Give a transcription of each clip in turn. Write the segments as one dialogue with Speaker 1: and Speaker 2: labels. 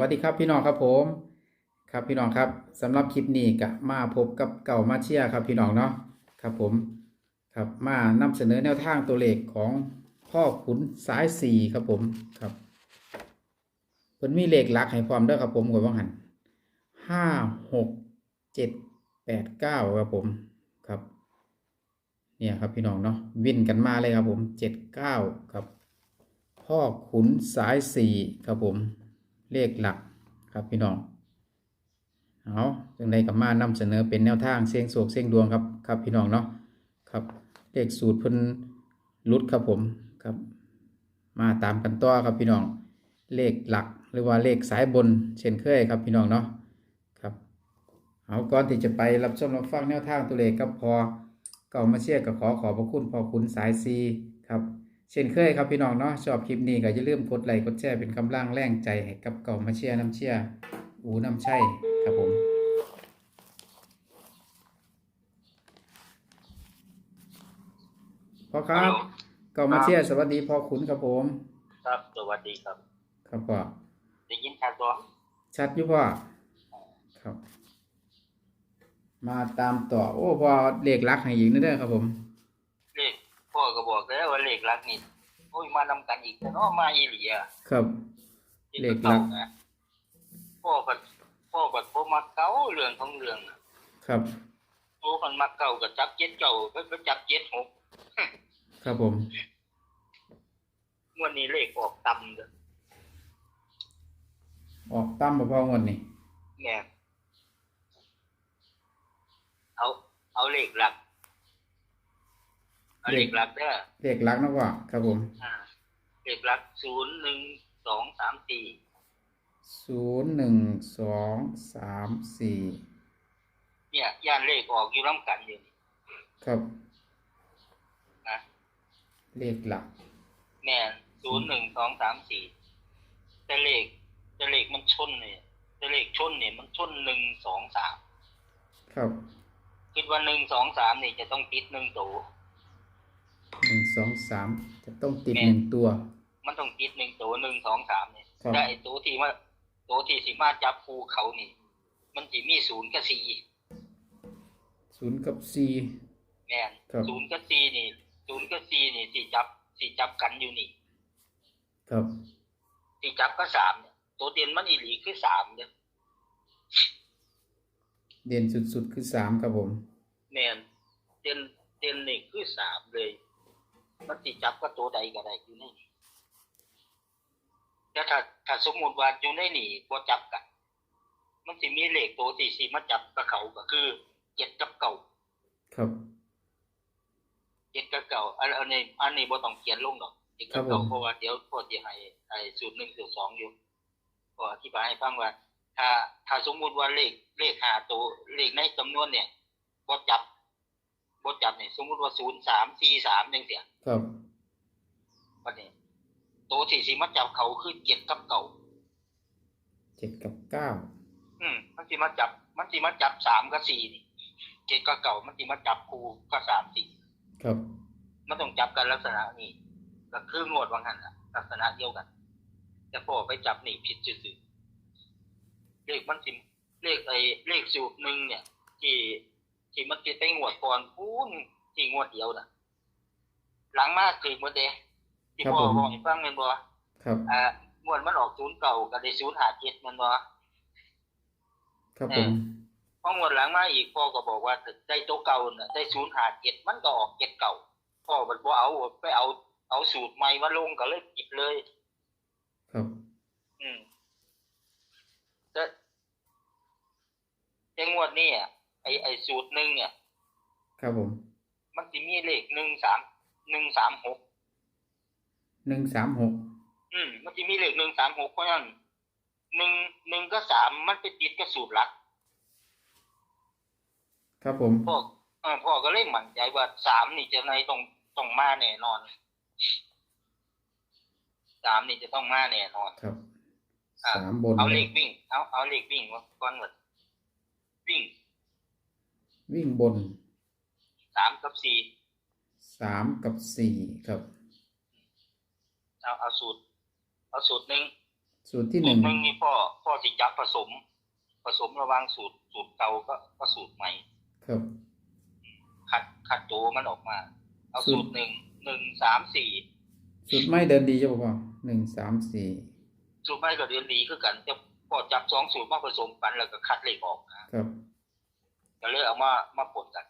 Speaker 1: วัสดีครับพี่น้องครับผม ครับพี่น้องครับสำหรับคลิปนี้ก็มาพบกับเก่ามาเชียครับพี่น้องเนาะครับผมครับมานำเสนอแนวทางตัวเลขของพ่อขุนสายสี่ครับผมครับเพิ่นมีเลขหลักให้พร้อมเด้อครับผมกดว่าหันห้าหกเจ็ดแปดเก้าครับผมครับเนี่ยครับพี่น้องเนาะวินกันมาเลยครับผมเจ็ดเก้าครับ พ่อขุนสายสี่ครับผม เลขหลักครับพี่น้องเอาจังใดกับมานำเสนอเป็นแนวทางเสียงโศกเสียงดวงครับครับพี่น้องเนาะครับเลขสูตรพิ่นลุดครับผมครับ มาตามกันต่อครับพี่น้อง เลขหลักหรือว่าเลขสายบนเช่นเคยครับพี่น้องเนาะครับเอาก่อนที่จะไปรับชมรับฟังแนวทางตัวเลขกับพอเก่ามาเชียร์ก็ขอขอบพระคุณพอคุณสายซี เช่นเคยครับพี่น้องเนาะชอบคลิปนี้ก็อย่าลืมกดไลค์กดแชร์เป็นกำลังแรงใจให้กับเก่ามาเชียร์น้ำเชียร์อูน้ำใช่ครับผมพ่อครับเก่ามาเชียร์สวัสดีพ่อขุนครับผม
Speaker 2: ครับสวัสดีครับ
Speaker 1: ครับพ่อ
Speaker 2: ได้ยินชัดตัว
Speaker 1: ชัดอยู่พ่อครับ มาตามต่อ โอ้พ่อเลขลักให้อีกนั่นเด้อครับผม
Speaker 2: เลขพ่อก็บอกแล้วว่าเลขรักนี่ โอ้ยมานำกันอีกแต่เนาะมาอีหลีอะ
Speaker 1: ครับ
Speaker 2: ที่
Speaker 1: เลขรัก
Speaker 2: ก่านะพ่อก็พ่อก็พ่อมาเก่าเรื่องของเรื่องน่ะ
Speaker 1: ครับ
Speaker 2: โอ้มันมาเก่าก็จับเจ็ดเก่าก็ก็จับเจ็ดหก
Speaker 1: ครับผม
Speaker 2: งวดนี้เลขออกต่ำเด้อ
Speaker 1: ออกตั้มบ่พ่องวดนี่
Speaker 2: แม่เอาเอาเลขหลัก เอาเลขหลักเด้อ
Speaker 1: เลขลักนะพ่อครับผม
Speaker 2: อ่าเลขหลักศูนย์หนึ่งสองสามสี่
Speaker 1: ศูนย์หนึ่งสองสามสี่
Speaker 2: เนี่ยย่านเลขออกอยู่น้ำกันอยู่นี่
Speaker 1: ครับ
Speaker 2: นะ
Speaker 1: เลขหลัก
Speaker 2: แม่ศูนย์หนึ่งสองสามสี่แต่เลขแต่เลขมันชนเนี่ยแต่เลขชนเนี่ยมันชนหนึ่งสองสาม
Speaker 1: ครับ
Speaker 2: คิดว่าหนึ่งสองสามนี่จะต้องติดหนึ่งตัว
Speaker 1: หนึ่งสองสามจะต้องติด
Speaker 2: แม่
Speaker 1: หนึ่งตัว
Speaker 2: มันต้องติดหนึ่งตัวหนึ่งสองสามเนี่ย
Speaker 1: ครับ
Speaker 2: แต่ไอ้ตัวที่ว่าตัวที่สิมาจับคูเขานี่ มันจะมีศูนย์กับสี่
Speaker 1: ศูนย์กับสี่
Speaker 2: แม่น
Speaker 1: ครับ
Speaker 2: ศูนย์กับสี่นี่ศูนย์กับสี่นี่สี่จับสี่จับกันอยู่นี่
Speaker 1: ครับ
Speaker 2: สี่จับก็สามเนี่ยตัวเด่นมันอีหลีคือสามเนี่ย
Speaker 1: เด่นสุดๆคือสามครับผม
Speaker 2: แม่นเด่นเด่นนี่คือสามเลย มันสิจับก็ตัวใดก็ได้อยู่ในนี่แต่ถ้าถ้าสมมุติว่าอยู่ในนี่บ่จับกัน มันสิมีเลขตัวที่สิมาจับกับเขาก็คือเจ็ดกับเก่า
Speaker 1: ครับ
Speaker 2: เจ็ดกับเก่าอันอันนี้อันนี้บ่ต้องเขียนลงดอกเจ็ดกับเก่า
Speaker 1: ครับผม
Speaker 2: เพราะว่าเดี๋ยวพ่อจะให้ไอ้สูตรหนึ่งสูตรสองอยู่ก็อธิบายให้ฟังว่า ถ้าถ้าสมมุติว่าเลขเลขหาตัวเลขในจำนวนเนี่ยบ่จับ บ่จับเนี่ยสมมุติว่าศูนย์สามสี่สามจังเสีย
Speaker 1: ครับ
Speaker 2: วันนี้ตัวที่สิมาจับเขาคือเจ็ดกับเก่า
Speaker 1: เจ็ดกับเก้า
Speaker 2: อืมมันสิมาจับ มันสิมาจับสามกับสี่นี่เจ็ดกับเก่ามันสิมาจับคู่กับสามสี่
Speaker 1: ครับ
Speaker 2: มันต้องจับกันลักษณะนี้ก็คืองวดวังหันน่ะลักษณะเดียวกันแต่พอไปจับนี่ผิดจืดๆเลขมันสิเลขไอ้เลขสูตรหนึ่งเนี่ย ที่ ที่มันจะไปงวดก่อนพูนที่งวดเดียวน่ะ หลังมาถึงหมดเดะที่พ่อบอกให้ฟังแม่นบ่
Speaker 1: ครับ
Speaker 2: อ่างวดมันออกศูนย์เก่าก็ได้ศูนย์หาเจ็ดแมันบ่
Speaker 1: ครับผม
Speaker 2: พองวดหลังมาอีกพ่อก็บอกว่าได้ตัวเก่าน่ะได้ศูนย์หาเจ็ดมันก็ออกเจ็ดเก่าพ่อมันบ่เอาไปเอาเอาสูตรใหม่มาลงก็เลยหยิบเลย
Speaker 1: ครับ
Speaker 2: อืมแต่แต่งวดนี้อะ ไอไอสูตรหนึ่งเนี่ย
Speaker 1: ครับผม
Speaker 2: มันจะมีเลขหนึ่งสามหนึ่งสามหก
Speaker 1: หนึ่งสามหก
Speaker 2: อืมมันจะมีเลขหนึ่งสามหกเพราะฉะนั้นหนึ่งหนึ่งก็สามมันไปติดกับสูตรหลัก
Speaker 1: ครับผม
Speaker 2: พ่อเออพ่อก็เลยมั่นใจว่าสามนี่จะในต้องต้องมาแน่นอนสามนี่จะต้องมาแน่นอน
Speaker 1: ครับ
Speaker 2: อะ
Speaker 1: สามบน
Speaker 2: เอาเลขวิ่ง เอาเอาเลขวิ่งมาก่อนหมดวิ่ง
Speaker 1: วิ่งบน
Speaker 2: สามกับสี่
Speaker 1: สามกับสี่ครับ
Speaker 2: เอาเอาสูตรเอาสูตรหนึ่ง
Speaker 1: สูตรที่ห
Speaker 2: สู
Speaker 1: นึ่
Speaker 2: ต
Speaker 1: ง
Speaker 2: รหนึ่งนี่พ่อพ่อสิจับผสม ผสมระหว่างสูตรสูตรเก่าก็ก็สูตรใหม่
Speaker 1: ครับ
Speaker 2: คัดคัดตัวมันออกมา เอา
Speaker 1: สู
Speaker 2: สู
Speaker 1: ตร
Speaker 2: ตรหนึ่งหนึ่งสามสี่
Speaker 1: สูตรไม่เดินดีใช่ป่ะพ่อหนึ่งสามสี่
Speaker 2: สูตรไม่ก็เรียนดีคือกันแต่พอจับสองสูตรมาผสมกันแล้วก็คัดเลขออกนะครับ ก็เลยเอามามาผลกัน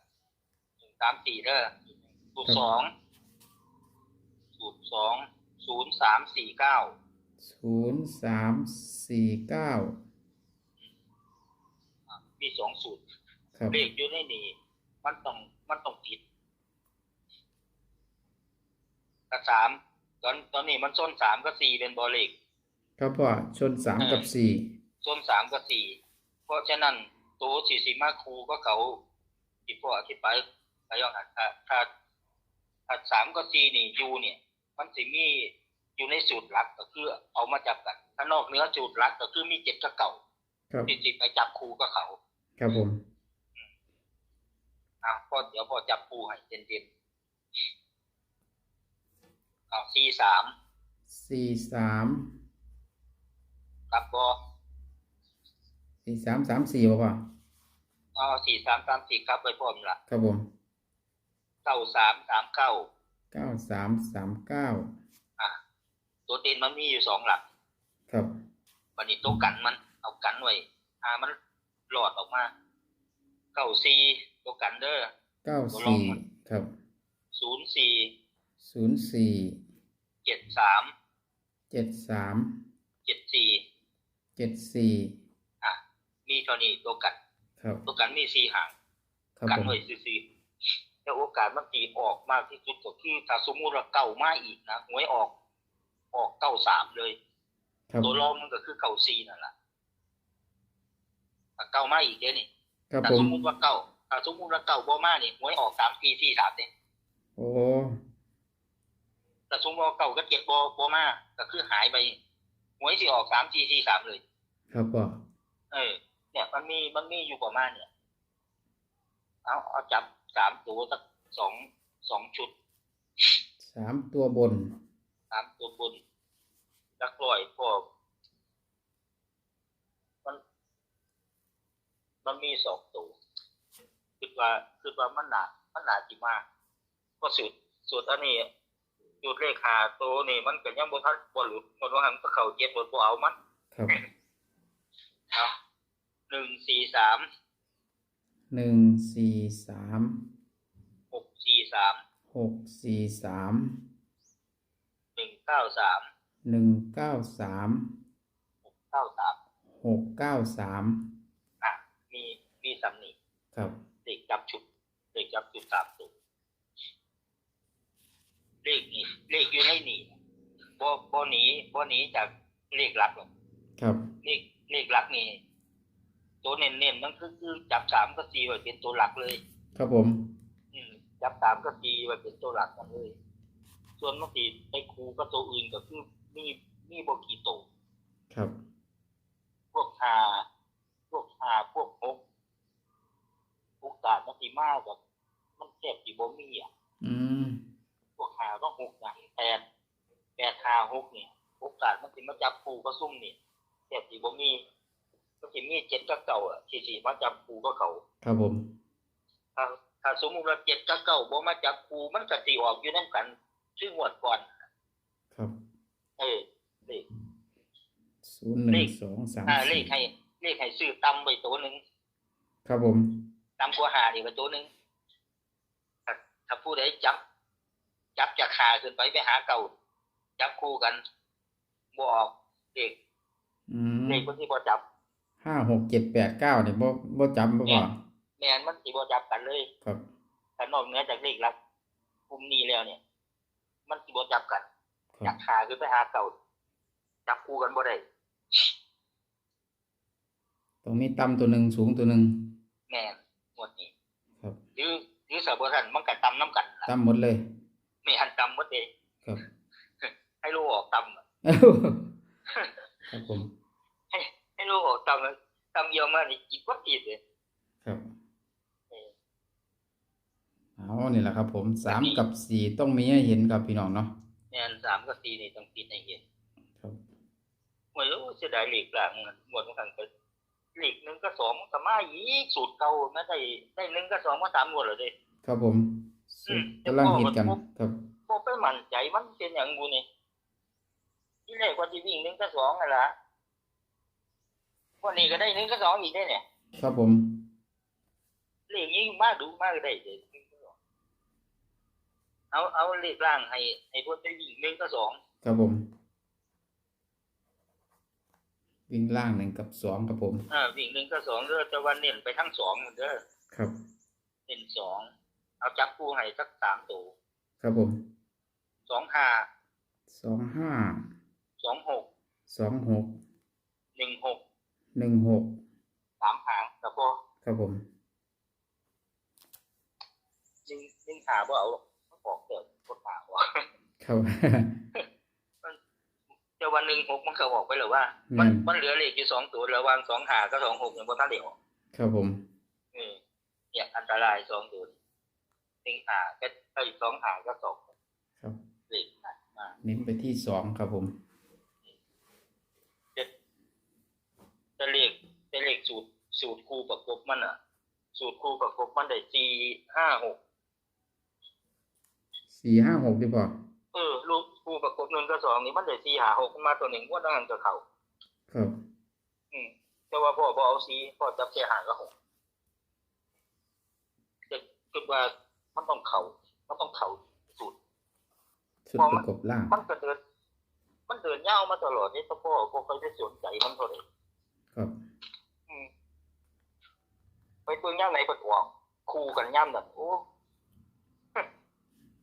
Speaker 2: หนึ่งสามสี่เด้อสูตรสองสูตรสองศูนย์สามสี่เก้า
Speaker 1: ศูนย์สามสี่เก้า
Speaker 2: มีสองสูตร
Speaker 1: ครับ
Speaker 2: เลขอยู่ในนี้มันต้องมันต้องติดกับสามตอนตอนนี้มันส้นสามกับสี่เป็นบอเลข
Speaker 1: ครับพ่อชนสามกับสี่
Speaker 2: ส้นสามกับสี่เพราะฉะนั้น ตัวสี่สิมาครูก็เขาที่พ่ออธิบายไปย้อนหันถ้าถ้าถ้าสามกับสี่นี่อยู่เนี่ย มันสิมีอยู่ในสูตรหลักก็คือ เอามาจับกันถ้านอกเหนื้อสูตรหลักก็คือมีเจ็ดกับเก่า
Speaker 1: ครับ
Speaker 2: ที่สิไปจับครูก็เขา
Speaker 1: ครับผม
Speaker 2: อะพอเดี๋ยวพอจับปูให้เย็นๆเอาสี่สาม
Speaker 1: สี่สาม
Speaker 2: ครับก็
Speaker 1: สี่สามสามสี่ป่ะพ่อ
Speaker 2: เอาสี่สามสามสี่ครับไปพร้อมละ
Speaker 1: ครับผม
Speaker 2: เก้าสามสามเก้า
Speaker 1: เก้าสามสามเก้า
Speaker 2: อะตัวตีนมันมีอยู่สองหลัก
Speaker 1: ครับ
Speaker 2: วันนี้ตัวกันมันเอากันไว้อ่ามันหลอดออกมาเก้าสี่ตัวกันเด้อ
Speaker 1: เก้าสี่ครับ
Speaker 2: ศูนย์สี่
Speaker 1: ศูนย์สี่
Speaker 2: เจ็ดสาม
Speaker 1: เจ็ดสาม
Speaker 2: เจ็ดสี่
Speaker 1: เจ็ดสี่
Speaker 2: อะ มีเท่านี้ตัวกัน
Speaker 1: ครับ
Speaker 2: ตัวกันมีสี่หาง
Speaker 1: ครับ
Speaker 2: กัน
Speaker 1: ผม
Speaker 2: ไว้ซื่อๆแต่โอกาสมันตีออกมากที่สุดก็คือถ้าสมมุติว่าเก่ามาอีกนะหวยออก ออกเก้าสามเลย
Speaker 1: ครับ
Speaker 2: ตัวรองมันก็คือเก่าซีนั่นแหละถ้าเก่ามาอีกเด้นี่
Speaker 1: ครับ
Speaker 2: ถ้า
Speaker 1: ผม
Speaker 2: สมมุติว่าเก่าถ้าสมมุติว่าเก่าบ่มานี่หวยออกสามปีสี่สามเนี่ย
Speaker 1: โอ้
Speaker 2: แต่สมมติว่าเก่าก็เจ็ดบ่บ่มาก็คือหายไปหวยสิออกสามสี่สี่สามเลย
Speaker 1: ครับพ่อ
Speaker 2: เออ เนี่ยมันมีมันมีอยู่ประมาณเนี่ยเอาเอาจับสามตัวสักสองสองชุด
Speaker 1: สามตัวบน
Speaker 2: ตามตัวบนลักลอยพวกมันมันมีสองตัวคิดว่าคิดว่ามันหนามันหนาจิมากก็สุดสุดอันนี้จุดเลขหาตัวนี่มันก็ยังบ่ทันบ่หลุดหมดว่าหันก็เข้าเจ็ดบ่บ่เอามัน
Speaker 1: ครับ
Speaker 2: เอาหนึ่ง สี่สาม
Speaker 1: หนึ่งสี่สาม
Speaker 2: หกสี่สาม
Speaker 1: หกสี่สาม
Speaker 2: หนึ่งเก้าสาม
Speaker 1: หนึ่งเก้าสาม
Speaker 2: หกเก้าสาม
Speaker 1: หกเก้าสาม
Speaker 2: อะมีมีสำนี
Speaker 1: ครับ
Speaker 2: เด็กจับชุดเด็กจับชุดสามตัวเลขนี้เลขอยู่ในนี่บ่บ่หนีบ่หนีจากเลขหลักหรอก
Speaker 1: ครับ
Speaker 2: เลขเลขหลักนี่ ตัวเน้นๆนั่นคือคือจับสามกับสี่ไว้เป็นตัวหลักเลย
Speaker 1: ครับผม
Speaker 2: อืมจับสามกับสี่ไว้เป็นตัวหลักกันเลย ส่วนบางทีไปครูกับตัวอื่นก็คือมีมีบ่กี่ตัว
Speaker 1: ครับ
Speaker 2: พวกหาพวกหาพวกหกโอกาสมันสิมากแบบมันแทบสิบ่มีอะ
Speaker 1: อืม
Speaker 2: พวกหาก็หกนะแปดแปดหาหกเนี่ยโอกาสมันสิมาจับครูก็ซุ่มนี่แทบสิบ่มี มันสิมีเจ็ดกับเก่าอะสิสิมาจับครูก็เขา
Speaker 1: ครับผม
Speaker 2: ถ้าถ้าสมมุติว่าเจ็ดกับเก่าบ่มาจับครูมันก็สิออกอยู่นํกัน ชื่องวดก่อน
Speaker 1: ครับ
Speaker 2: เออเลข
Speaker 1: ศูนย์หนึ่งสองสาม
Speaker 2: อ่าเล
Speaker 1: สี่
Speaker 2: ขให้เลขให้ซื้อต่ำไว้ตัวหนึง
Speaker 1: ครับผม
Speaker 2: ตามกัวหานี่ไปตัวหนึ่งถ้าถ้าผู้ใดจับ จับจากขาขึ้นไปไปหาเก่า จับคู่กันบออกเด็ก
Speaker 1: อืม
Speaker 2: เด็กคนที่บอจับ
Speaker 1: ห้าหกเจ็ดแปดเก้าเนี่ยบ่บ่จำบ่พ่อ
Speaker 2: แมนมันที่บอจับกันเลย
Speaker 1: ครับ
Speaker 2: ถ้านอกเหนือจากเลขหลักกลุ่มนี้แล้วเนี่ย มันที่บอจับกัน
Speaker 1: ครั
Speaker 2: จา
Speaker 1: บ
Speaker 2: กขาขึ้นไปหาเก่าจับคู่กันบ่ได้
Speaker 1: ตรงนี้ต่ำตัวหนึ่งสูงตัวหนึ่ง
Speaker 2: แมนหมดนี้
Speaker 1: ครับ
Speaker 2: หรือหรือสาวบัทันมันกัตำน้ำกันล่ะ
Speaker 1: ต่ำหมดเลย
Speaker 2: ไม่หันตำหมดเลย
Speaker 1: ครับ
Speaker 2: ให้ลูกออกตำอะ
Speaker 1: เอ้าครับผม
Speaker 2: ให้ลูกออกตำ แล้วตำเยอะมากนี่จิตวัดจิตเลย
Speaker 1: ครับ
Speaker 2: เออ
Speaker 1: เอานี่แหละครับ ผมสามกับสี่ต้องมีให้เห็นครับพี่น้องเนาะ
Speaker 2: แมนสามกับสี่นี่ต้องปิดให้เห็น
Speaker 1: ครับ
Speaker 2: หวยโอ้เสียดายเหล็กหลังหมดมันกันไปเหล็กหนึ่งก็สองมันก็มาอีกสูตรเก่านะได้ได้หนึ่งก็สองมาสามหมดเลยเด้
Speaker 1: ครับผม
Speaker 2: อืม
Speaker 1: กำลังฮิตกัน ครับ
Speaker 2: พอไปมั่นใจมันเป็นอย่างกูนี่ที่แรกว่าจะวิ่งหนึ่งก็สองนั่นละ วันนี้ก็ได้หนึ่งก็สองอีกได้เนี่ย
Speaker 1: ครับผม
Speaker 2: เลขยิ่งมากดูมากได้เลยเอาเอาเลขล่างให้ให้พวกได้วิ่งหนึ่งก็สอง
Speaker 1: ครับผมวิ่งล่างหนึ่งกับสองครับผม
Speaker 2: อ่าวิ่งหนึ่งก็สองเด้อแต่วันเน้นไปทั้งสองเด้อ
Speaker 1: ครับ
Speaker 2: เน้นสองเอาจับคู่ให้สักสามตัว
Speaker 1: ครับผม
Speaker 2: สองห้า
Speaker 1: สองห้า
Speaker 2: สองหก
Speaker 1: สองหก
Speaker 2: หนึ่งหก
Speaker 1: หนึ่งหก
Speaker 2: สามหางแล้วก็
Speaker 1: ครับผม
Speaker 2: ยิงยิงหาว่าเอามันบอกเกิดกดหาว่า
Speaker 1: ครับ
Speaker 2: แต่วันหนึ่งหกมันก็บอกไปเลยว่า มัน
Speaker 1: อืม
Speaker 2: มันเหลือเลขอยู่สองตัวระหว่างสองหากับสองหกอย่างบนท่านเดียว
Speaker 1: ครับผม
Speaker 2: อืมเนี่ยอันตรายสองตัวหนึ่งหาก็ไอ้ยสองหาก็สอง
Speaker 1: ครับ
Speaker 2: เลขหนักมาก
Speaker 1: เน้นไปที่สองครับผม
Speaker 2: จะเลขจะเลขสูตรสูตรคู่ประกบมันอะ สูตรคู่ประกบมันได้สี่ห้าหก
Speaker 1: สี่ห้าหกดีพอ
Speaker 2: เออลูกคู่ประกบหนึ่งกับสองนี่มันได้สี่หาหกมาตัวหนึ่งว่าดังนั้นจะเข่า
Speaker 1: ครับ
Speaker 2: อืมแต่ว่าพ่อพ่อเอาสีพ่อจับแค่หางกับหกจะคิดว่ามันต้องเข่ามันต้องเข่าสูตร
Speaker 1: ชุดประกบล่าง
Speaker 2: มันก็เดิน มันเดินยาวมาตลอดนี่แต่พ่อก็เคยได้สนใจมันเท่าไหร่
Speaker 1: ครับ
Speaker 2: อืมไปตัวย่ำไหนก็ตัวคู่กันย่ำนั่นโอ้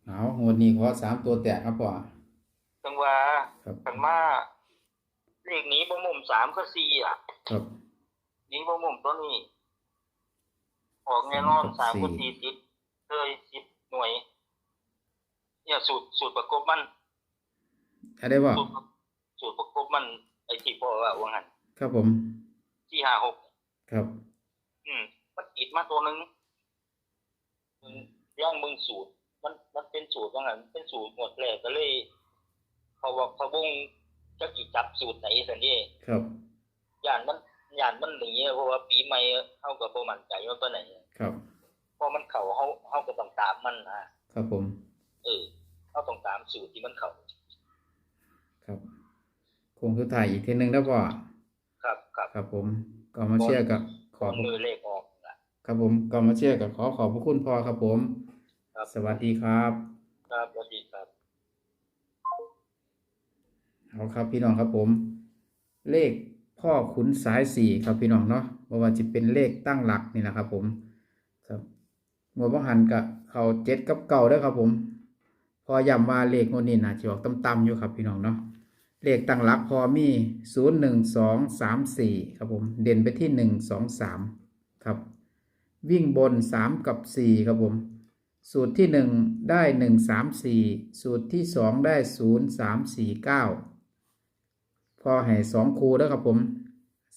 Speaker 1: เอางวดนี้ขอสามตัวแตกครับพ่อ
Speaker 2: จังว่า
Speaker 1: ครับ
Speaker 2: กันมาเลขนี้บ่มุมสามก็สี่อะ
Speaker 1: ครับ
Speaker 2: นี้บ่มุมตัวนี้ ออกแน่นอน
Speaker 1: สา
Speaker 2: สามม
Speaker 1: กั
Speaker 2: ก็
Speaker 1: บสี่
Speaker 2: สี่สิบเลยสิบหน่วย เนี่ยสูตรสูตรประกบมัน
Speaker 1: อะไรบ่
Speaker 2: สูตรสูตรประกบมันไอ้ที่พ่อว่าว่างั้น
Speaker 1: ครับผม
Speaker 2: ที่ห้าหก
Speaker 1: ครับ
Speaker 2: อืมมันติดมาตัวหนึ่งมึงย่องมึงสูตร มันมันเป็นสูตรว่างั้นเป็นสูตรหมดเลยก็เลยเขาว่าเขาวงจะกี่จับสูตรไหนสันนี่
Speaker 1: ครับ
Speaker 2: ย่านมันย่านมันหนีเพราะว่าปีใหม่เฮาก็บ่มั่นใจว่าตัวไหน
Speaker 1: ครับ
Speaker 2: เพราะมันเข้าเฮาเฮาก็ต้องตามมันนะครับ
Speaker 1: ผม
Speaker 2: เออเฮาต้องตามสูตรที่มันเข้า
Speaker 1: ครับคงสุดท้ายอีกทีหนึ่งนะพ่อ
Speaker 2: ครับครับ
Speaker 1: ครับผมก็มาเชื่อกับขอบ
Speaker 2: มือเลขออกล่ะ
Speaker 1: ครับผมก็มาเชื่อกับขอขอบพระคุณพ่อครับผม
Speaker 2: ครับ
Speaker 1: สวัสดีครับ
Speaker 2: ครับสวัสดีครับ
Speaker 1: เอาครับพี่น้องครับผม เลขพ่อขุนสายสี่ครับพี่น้องเนาะบ่ว่าจะเป็นเลขตั้งหลักนี่นะครับ ผมครับหมวดบังหันกับเขาเจ็ดกับเก่าเด้อครับผม พอย้ำว่าเลขงวดนี้นะจะออกต่ำๆอยู่ครับพี่น้องเนาะ เลขตั้งหลักพอมีศูนย์หนึ่งสองสามสี่ครับผม เด่นไปที่หนึ่งสองสามครับ วิ่งบนสามกับสี่ครับผม สูตรที่หนึ่งได้หนึ่งสามสี่สูตรที่สองได้ศูนย์สามสี่เก้าพอให้สองคูแล้วครับผม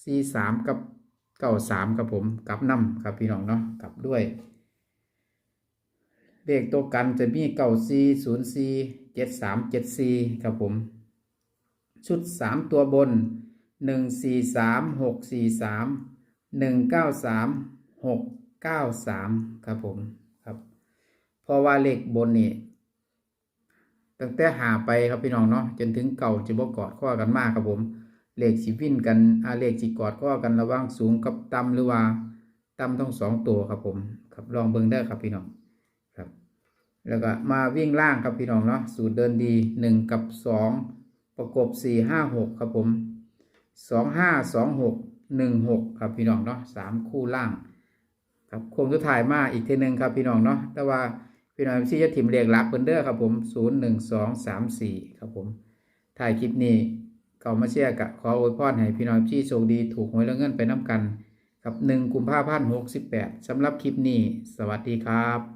Speaker 1: สี่สามกับเก้าสามครับผมกลับน้ำครับพี่น้องเนาะกลับด้วย เลขตัวกันจะมีเก้าสี่ศูนย์สี่เจ็ดสามเจ็ดสี่ครับผม ชุดสามตัวบนหนึ่งสี่สามหกสี่สามหนึ่งเก้าสามหกเก้าสามครับผมครับเพราะว่าเลขบนนี่ตั้งแต่หาไปครับพี่น้องเนาะจนถึงเก่าจะบกอดข้อกันมากครับผมเลขสิวินกันอาเลขสิกอดข้อกันระว่างสูงกับต่ำหรือว่าต่ำทั้งสองตัวครับผมครับลองเบิ่งได้ครับพี่น้องครับ แล้วก็มาวิ่งล่างครับพี่น้องเนาะสูตรเดินดีหนึ่งกับสอง ประกบสี่ห้าหกครับผมสองห้าสองหกหนึ่งหกครับพี่น้องเนาะสามคู่ล่าง ครับโคงสุดท้ายมาอีกทีหนึ่งครับพี่น้องเนาะแต่ว่าพี่น้องที่จะถิ่มเรียกหลักเพิ่นเด้อครับผมศูนย์หนึ่งสองสามสี่ครับผมถ่ายคลิปนี้ก็มาเชียร์กะขออวยพรให้พี่น้องที่โชคดีถูกหวยแล้วเงินไปน้ำกันครับหนึ่งกุมภาพันธ์หกสิบแปดสำหรับคลิปนี้ สวัสดีครับ